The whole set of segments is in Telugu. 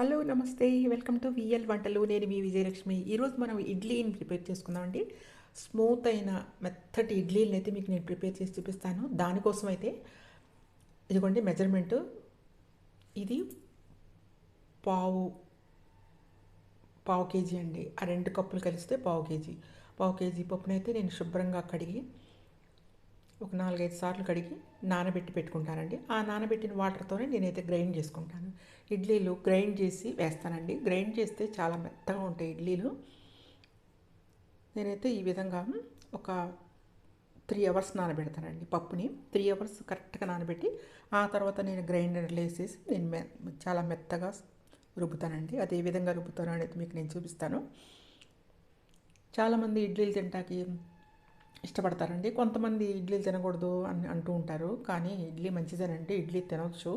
హలో నమస్తే. వెల్కమ్ టు విఎల్ వంటలు. నేను మీ విజయలక్ష్మి. ఈరోజు మనం ఇడ్లీని ప్రిపేర్ చేసుకుందామండి. స్మూత్ అయిన మెత్తటి ఇడ్లీని అయితే మీకు నేను ప్రిపేర్ చేసి చూపిస్తాను. దానికోసం అయితే ఇదిగోండి మెజర్మెంట్. ఇది పావు పావు కేజీ అండి. ఆ రెండు కప్పులు కలిస్తే పావు కేజీ. పావు కేజీ పప్పునైతే నేను శుభ్రంగా కడిగి ఒక నాలుగైదు సార్లు కడిగి నానబెట్టి పెట్టుకుంటానండి. ఆ నానబెట్టిన వాటర్తోనే నేనైతే గ్రైండ్ చేసుకుంటాను. ఇడ్లీలు గ్రైండ్ చేసి వేస్తానండి. గ్రైండ్ చేస్తే చాలా మెత్తగా ఉంటాయి ఇడ్లీలు. నేనైతే ఈ విధంగా ఒక త్రీ అవర్స్ నానబెడతానండి పప్పుని. త్రీ అవర్స్ కరెక్ట్గా నానబెట్టి ఆ తర్వాత నేను గ్రైండర్లో వేసేసి నేను మె చాలా మెత్తగా రుబ్బుతానండి. అది ఏ విధంగా రుబ్బుతాను అనేది మీకు నేను చూపిస్తాను. చాలామంది ఇడ్లీలు తింటాకి ఇష్టపడతారండి. కొంతమంది ఇడ్లీలు తినకూడదు అని అంటూ ఉంటారు. కానీ ఇడ్లీ మంచిదేనండి. ఇడ్లీ తినవచ్చు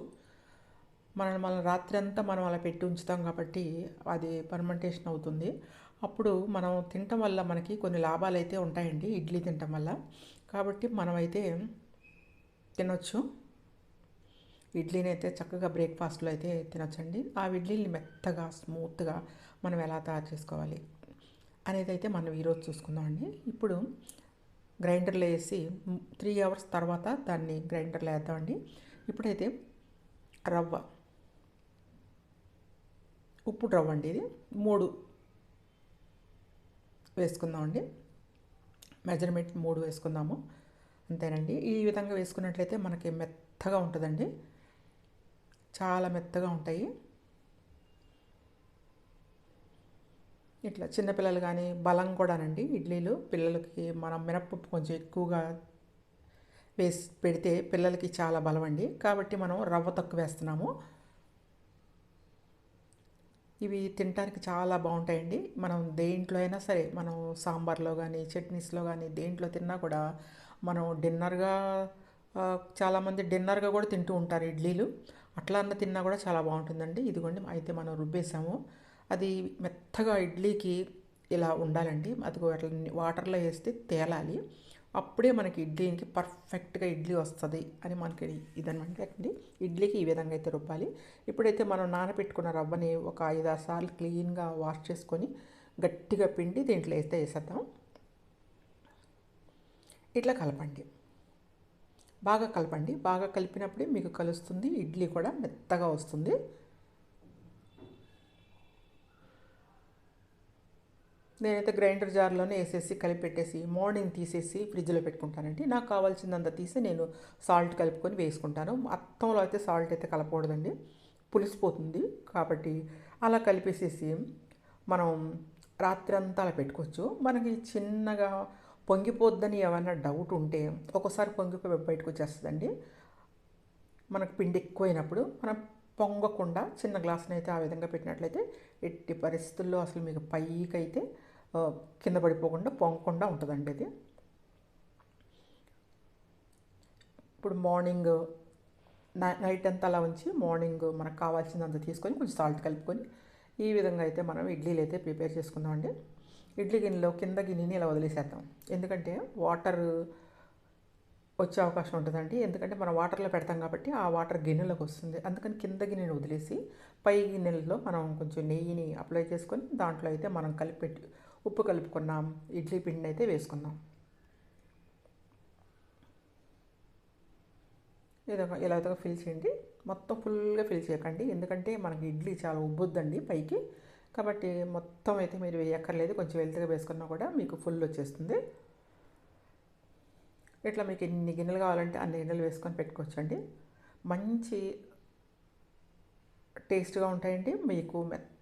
మనం మన రాత్రి అంతా మనం అలా పెట్టి ఉంచుతాం కాబట్టి అది పర్మెంటేషన్ అవుతుంది. అప్పుడు మనం తినటం వల్ల మనకి కొన్ని లాభాలు అయితే ఉంటాయండి ఇడ్లీ తినటం వల్ల. కాబట్టి మనమైతే తినొచ్చు. ఇడ్లీని అయితే చక్కగా బ్రేక్ఫాస్ట్లో అయితే తినొచ్చండి. ఆ ఇడ్లీని మెత్తగా స్మూత్గా మనం ఎలా తయారు చేసుకోవాలి అనేది అయితే మనం ఈరోజు చూసుకుందామండి. ఇప్పుడు గ్రైండర్లో వేసి త్రీ అవర్స్ తర్వాత దాన్ని గ్రైండర్లో వేద్దామండి. ఇప్పుడైతే రవ్వ ఉప్పు రవ్వ అండి ఇది. మూడు వేసుకుందామండి. మెజర్మెంట్ మూడు వేసుకుందాము. అంతేనండి. ఈ విధంగా వేసుకున్నట్లయితే మనకి మెత్తగా ఉంటుందండి. చాలా మెత్తగా ఉంటాయి. ఇట్లా చిన్నపిల్లలు కానీ బలం కూడానండి. ఇడ్లీలు పిల్లలకి మనం మినప్పప్పు కొంచెం ఎక్కువగా వేసి పెడితే పిల్లలకి చాలా బలం అండి కాబట్టి మనం రవ్వ తక్కువ వేస్తున్నాము. ఇవి తినడానికి చాలా బాగుంటాయండి. మనం దేంట్లో అయినా సరే మనం సాంబార్లో కానీ చట్నీస్లో కానీ దేంట్లో తిన్నా కూడా మనం డిన్నర్గా చాలామంది డిన్నర్గా కూడా తింటూ ఉంటారు ఇడ్లీలు. అట్లా అన్న తిన్నా కూడా చాలా బాగుంటుందండి. ఇదిగోండి అయితే మనం రుబ్బేసాము. అది మెత్తగా ఇడ్లీకి ఇలా ఉండాలండి. అది అట్లా వాటర్లో వేస్తే తేలాలి. అప్పుడే మనకి ఇడ్లీకి పర్ఫెక్ట్గా ఇడ్లీ వస్తుంది అని మనకి ఇదనమాట అండి. ఇడ్లీకి ఈ విధంగా అయితే రుబ్బాలి. ఇప్పుడైతే మనం నానబెట్టుకున్న రవ్వని ఒక ఐదు ఆరు సార్లు క్లీన్గా వాష్ చేసుకొని గట్టిగా పిండి దీంట్లో వేస్తే వేసేద్దాం. ఇట్లా కలపండి. బాగా కలపండి. బాగా కలిపినప్పుడే మీకు కలుస్తుంది. ఇడ్లీ కూడా మెత్తగా వస్తుంది. నేనైతే గ్రైండర్ జార్లోనే వేసేసి కలిపెట్టేసి మార్నింగ్ తీసేసి ఫ్రిడ్జ్లో పెట్టుకుంటానండి. నాకు కావాల్సినంత తీసి నేను సాల్ట్ కలుపుకొని వేసుకుంటాను. మొత్తంలో అయితే సాల్ట్ అయితే కలపకూడదండి. పులిసిపోతుంది కాబట్టి అలా కలిపేసేసి మనం రాత్రంతా అలా పెట్టుకోవచ్చు. మనకి చిన్నగా పొంగిపోద్దని ఏమైనా డౌట్ ఉంటే ఒక్కోసారి పొంగిపోయి బయటకు వచ్చేస్తుందండి. మనకు పిండి ఎక్కువైనప్పుడు మనం పొంగకుండా చిన్న గ్లాసునైతే అయితే ఆ విధంగా పెట్టినట్లయితే ఎట్టి పరిస్థితుల్లో అసలు మీకు పైకి అయితే కింద పడిపోకుండా పొంగకుండా ఉంటుందండి ఇది. ఇప్పుడు మార్నింగ్ నైట్ అంతా అలా ఉంచి మార్నింగ్ మనకు కావాల్సినంత తీసుకొని కొంచెం సాల్ట్ కలుపుకొని ఈ విధంగా అయితే మనం ఇడ్లీలు అయితే ప్రిపేర్ చేసుకుందామండి ఇడ్లీ గిన్నెలో కింద గిన్నెని ఇలా వదిలేసేద్దాం. ఎందుకంటే వాటర్ వచ్చే అవకాశం ఉంటుందండి. ఎందుకంటే మనం వాటర్లో పెడతాం కాబట్టి ఆ వాటర్ గిన్నెలోకి వస్తుంది. అందుకని కింద గిన్నెని వదిలేసి పై గిన్నెలలో మనం కొంచెం నెయ్యిని అప్లై చేసుకొని దాంట్లో అయితే మనం కలిపి పెట్టి ఉప్పు కలుపుకున్నాం ఇడ్లీ పిండిని అయితే వేసుకుందాం ఇలాగ ఇలా ఫిల్ చేయండి. మొత్తం ఫుల్గా ఫిల్ చేయకండి. ఎందుకంటే మనకి ఇడ్లీ చాలా ఉబ్బొద్దండి పైకి. కాబట్టి మొత్తం అయితే మీరు వేయక్కర్లేదు. కొంచెం వెళ్తుగా వేసుకున్నా కూడా మీకు ఫుల్ వచ్చేస్తుంది. ఇట్లా మీకు ఎన్ని గిన్నెలు కావాలంటే అన్ని గిన్నెలు వేసుకొని పెట్టుకోవచ్చండి. మంచి టేస్ట్గా ఉంటాయండి. మీకు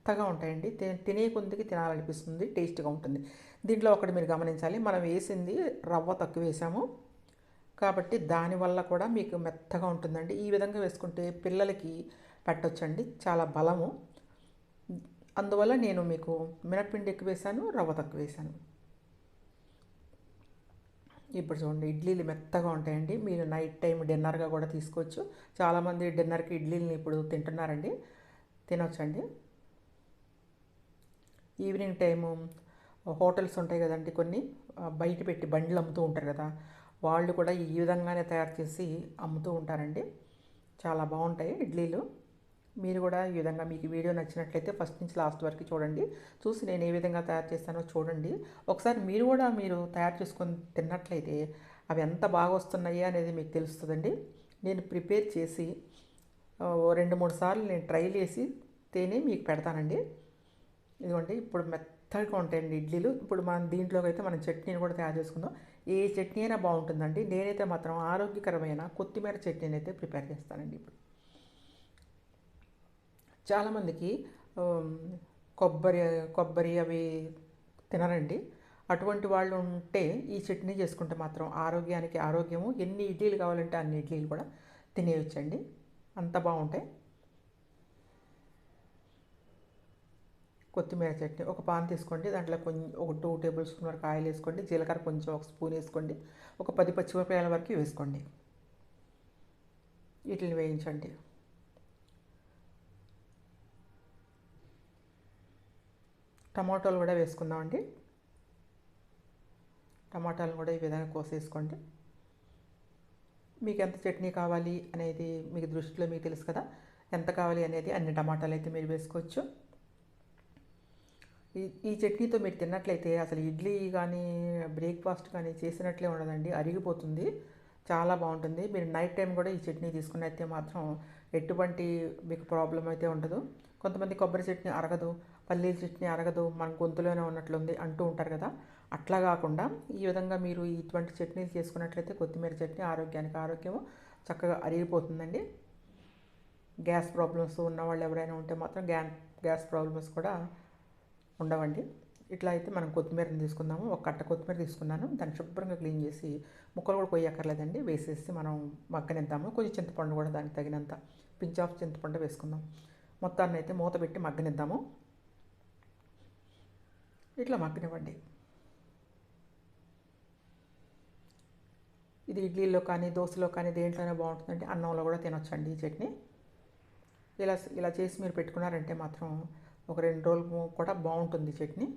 మెత్తగా ఉంటాయండి. తినే కొద్దికి తినాలనిపిస్తుంది. టేస్ట్గా ఉంటుంది. దీంట్లో ఒకటి మీరు గమనించాలి. మనం వేసింది రవ్వ తక్కువ వేసాము. కాబట్టి దానివల్ల కూడా మీకు మెత్తగా ఉంటుందండి. ఈ విధంగా వేసుకుంటే పిల్లలకి పెట్టొచ్చండి. చాలా బలము. అందువల్ల నేను మీకు మినప్పిండి ఎక్కువ వేసాను రవ్వ తక్కువ వేసాను. ఇప్పుడు చూడండి ఇడ్లీలు మెత్తగా ఉంటాయండి. మీరు నైట్ టైం డిన్నర్గా కూడా తీసుకోవచ్చు. చాలామంది డిన్నర్కి ఇడ్లీలని ఇప్పుడు తింటున్నారండి. తినొచ్చండి. ఈవినింగ్ టైము హోటల్స్ ఉంటాయి కదండి కొన్ని బయట పెట్టి బండ్లు అమ్ముతూ ఉంటారు కదా వాళ్ళు కూడా ఈ విధంగానే తయారు చేసి అమ్ముతూ ఉంటారండి. చాలా బాగుంటాయి ఇడ్లీలు. మీరు కూడా ఈ విధంగా మీకు వీడియో నచ్చినట్లయితే ఫస్ట్ నుంచి లాస్ట్ వరకు చూడండి. చూసి నేను ఏ విధంగా తయారు చేస్తానో చూడండి. ఒకసారి మీరు కూడా మీరు తయారు చేసుకొని తిన్నట్లయితే అవి ఎంత బాగా వస్తున్నాయి అనేది మీకు తెలుస్తుందండి. నేను ప్రిపేర్ చేసి రెండు మూడు సార్లు నేను ట్రైల్ చేసి తేనే మీకు పెడతానండి. ఇదిగోండి ఇప్పుడు మెత్తగా ఉంటాయండి ఇడ్లీలు. ఇప్పుడు మనం దీంట్లోకి అయితే మనం చట్నీని కూడా తయారు చేసుకుందాం. ఏ చట్నీ అయినా బాగుంటుందండి. నేనైతే మాత్రం ఆరోగ్యకరమైన కొత్తిమీర చట్నీని అయితే ప్రిపేర్ చేస్తానండి ఇప్పుడు. చాలామందికి కొబ్బరి కొబ్బరి అవి తినరండి. అటువంటి వాళ్ళు ఉంటే ఈ చట్నీ చేసుకుంటే మాత్రం ఆరోగ్యానికి ఆరోగ్యము ఎన్ని ఇడ్లీలు కావాలంటే అన్ని ఇడ్లీలు కూడా తినేయొచ్చండి. అంత బాగుంటాయి. కొత్తిమీర చట్నీ ఒక పాన్ తీసుకోండి దాంట్లో కొంచెం ఒక టూ టేబుల్ స్పూన్ వరకు ఆయిల్ వేసుకోండి జీలకర్ర కొంచెం ఒక స్పూన్ వేసుకోండి ఒక పది పచ్చిమిరపకాయల వరకు వేసుకోండి. వీటిని వేయించండి. టమాటోలు కూడా వేసుకుందామండి. టమాటాలు కూడా ఈ విధంగా కోసేసుకోండి. మీకు ఎంత చట్నీ కావాలి అనేది మీకు దృష్టిలో మీకు తెలుసు కదా. ఎంత కావాలి అనేది అన్ని టమాటాలు అయితే మీరు వేసుకోవచ్చు. ఈ ఈ చట్నీతో మీరు తిన్నట్లయితే అసలు ఇడ్లీ కానీ బ్రేక్ఫాస్ట్ కానీ చేసినట్లే ఉండదండి. అరిగిపోతుంది. చాలా బాగుంటుంది. మీరు నైట్ టైం కూడా ఈ చట్నీ తీసుకున్నైతే మాత్రం ఎటువంటి మీకు ప్రాబ్లం అయితే ఉండదు. కొంతమంది కొబ్బరి చట్నీ అరగదు పల్లీల చట్నీ అరగదు మన గొంతులోనే ఉన్నట్లుంది అంటూ ఉంటారు కదా. అట్లా కాకుండా ఈ విధంగా మీరు ఇటువంటి చట్నీలు చేసుకున్నట్లయితే కొత్తిమీర చట్నీ ఆరోగ్యానికి ఆరోగ్యము చక్కగా అరిగిపోతుందండి. గ్యాస్ ప్రాబ్లమ్స్ ఉన్న వాళ్ళు ఎవరైనా ఉంటే మాత్రం గ్యాస్ ప్రాబ్లమ్స్ కూడా ఉండవండి. ఇట్లా అయితే మనం కొత్తిమీరని తీసుకుందాము. ఒక కట్ట కొత్తిమీర తీసుకున్నాను. దాన్ని శుభ్రంగా క్లీన్ చేసి ముక్కలు కూడా కొయ్యక్కర్లేదండి వేసేసి మనం మగ్గనిద్దాము. కొంచెం చింతపండు కూడా దానికి తగినంత పించ్ ఆఫ్ చింతపండు వేసుకుందాం. మొత్తాన్ని అయితే మూత పెట్టి మగ్గనిద్దాము. ఇట్లా మగ్గనివ్వండి. ఇది ఇడ్లీలో కానీ దోశలో కానీ దేంట్లోనే బాగుంటుందంటే అన్నంలో కూడా తినొచ్చండి ఈ చట్నీ. ఇలా ఇలా చేసి మీరు పెట్టుకున్నారంటే మాత్రం ఒక రెండు రోజులు కూడా బాగుంటుంది చట్నీ.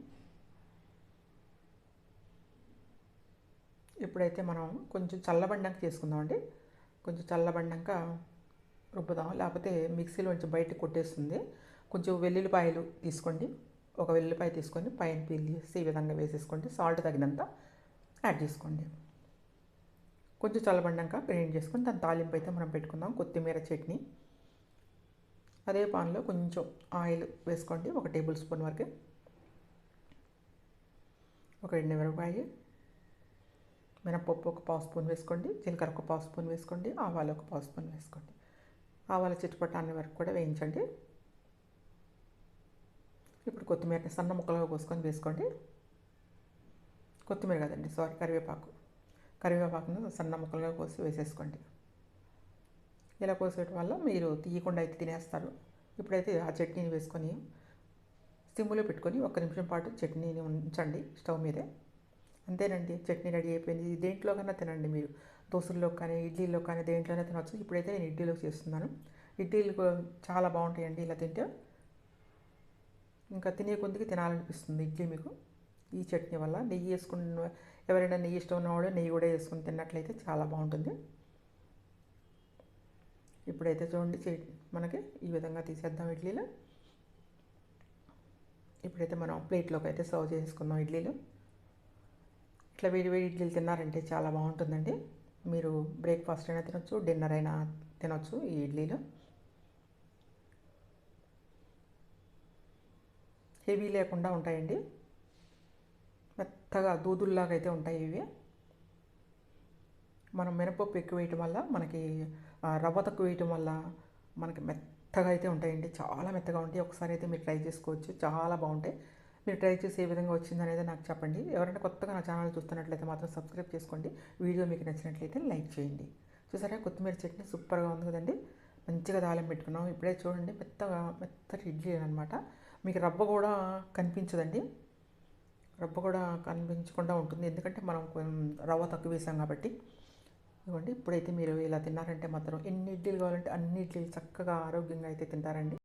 ఇప్పుడైతే మనం కొంచెం చల్లబండాక చేసుకుందామండి కొంచెం చల్లబండాక రుబ్బుదాం. లేకపోతే మిక్సీలోంచి బయటకు కొట్టేస్తుంది. కొంచెం వెల్లుల్లిపాయలు తీసుకోండి. ఒక వెల్లుల్లిపాయ తీసుకొని పైన పీల్ చేసి ఈ విధంగా వేసేసుకోండి. సాల్ట్ తగినంత యాడ్ చేసుకోండి. కొంచెం చల్లబడ్డాక గ్రైండ్ చేసుకొని దాని తాలింపు అయితే మనం పెట్టుకుందాం. కొత్తిమీర చట్నీ. అదే పాన్లో కొంచెం ఆయిల్ వేసుకోండి. ఒక టేబుల్ స్పూన్ వరకు. ఒక ఎండు మిరపకాయ మినపప్పు ఒక పావు స్పూన్ వేసుకోండి. జీలకర్ర ఒక పావు స్పూన్ వేసుకోండి. ఆవాలు ఒక పావు స్పూన్ వేసుకోండి. ఆవాల చిట్టుపట్టాన్ని వరకు కూడా వేయించండి. ఇప్పుడు కొత్తిమీరని సన్న ముక్కలుగా కోసుకొని వేసుకోండి. కొత్తిమీర కదండి సారీ కరివేపాకు. కరివేపాకును సన్న ముక్కలుగా కోసి వేసేసుకోండి. ఇలా కోసేయటం వల్ల మీరు తీయకుండా అయితే తినేస్తారు. ఇప్పుడైతే ఆ చట్నీని వేసుకొని సిమ్లో పెట్టుకొని ఒక నిమిషం పాటు చట్నీని ఉంచండి స్టవ్ మీదే. అంతేనండి చట్నీ రెడీ అయిపోయింది. దేంట్లో కన్నా తినండి మీరు. దోశల్లో కానీ ఇడ్లీలో కానీ దేంట్లోనే తినవచ్చు ఇప్పుడైతే నేను ఇడ్లీలో చేస్తున్నాను. ఇడ్లీలు చాలా బాగుంటాయండి ఇలా తింటే. ఇంకా తినే కొద్దికి తినాలనిపిస్తుంది ఇడ్లీ మీకు. ఈ చట్నీ వల్ల నెయ్యి వేసుకున్న ఎవరైనా నెయ్యి ఇష్టం ఉన్నవాడు నెయ్యి కూడా వేసుకుని తిన్నట్లయితే చాలా బాగుంటుంది. ఇప్పుడైతే చూడండి మనకి ఈ విధంగా తీసేద్దాం ఇడ్లీలు. ఇప్పుడైతే మనం ప్లేట్లోకి అయితే సర్వ్ చేసుకుందాం ఇడ్లీలు. ఇట్లా వేడి వేడి ఇడ్లీలు తిన్నారంటే చాలా బాగుంటుందండి. మీరు బ్రేక్ఫాస్ట్ అయినా తినొచ్చు డిన్నర్ అయినా తినొచ్చు ఈ ఇడ్లీలు. హెవీ లేకుండా ఉంటాయండి. మెత్తగా దూదుల్లాగా అయితే ఉంటాయి ఇవి. మనం మినపప్పు ఎక్కువ వేయటం వల్ల మనకి రవ్వ తక్కువ వేయటం వల్ల మనకి మెత్తగా అయితే ఉంటాయండి. చాలా మెత్తగా ఉంటాయి. ఒకసారి అయితే మీరు ట్రై చేసుకోవచ్చు. చాలా బాగుంటాయి. మీరు ట్రై చేసి ఏ విధంగా వచ్చింది అనేది నాకు చెప్పండి. ఎవరైనా కొత్తగా నా ఛానల్ చూస్తున్నట్లయితే మాత్రం సబ్స్క్రైబ్ చేసుకోండి. వీడియో మీకు నచ్చినట్లయితే లైక్ చేయండి. చూసారా? కొత్తిమీర చట్నీ సూపర్గా ఉంది కదండి. మంచిగా దాలం పెట్టుకున్నాం. ఇప్పుడే చూడండి మెత్తగా మెత్తటి ఇడ్లీ అనమాట. మీకు రవ్వ కూడా కనిపించదండి. రవ్వ కూడా కనిపించకుండా ఉంటుంది. ఎందుకంటే మనం రవ్వ తక్కువ వేసాం కాబట్టి. ఇవ్వండి. ఇప్పుడైతే మీరు ఇలా తిన్నారంటే మాత్రం ఎన్ని ఇడ్లీలు కావాలంటే అన్ని ఇడ్లీలు చక్కగా ఆరోగ్యంగా అయితే తింటారండి.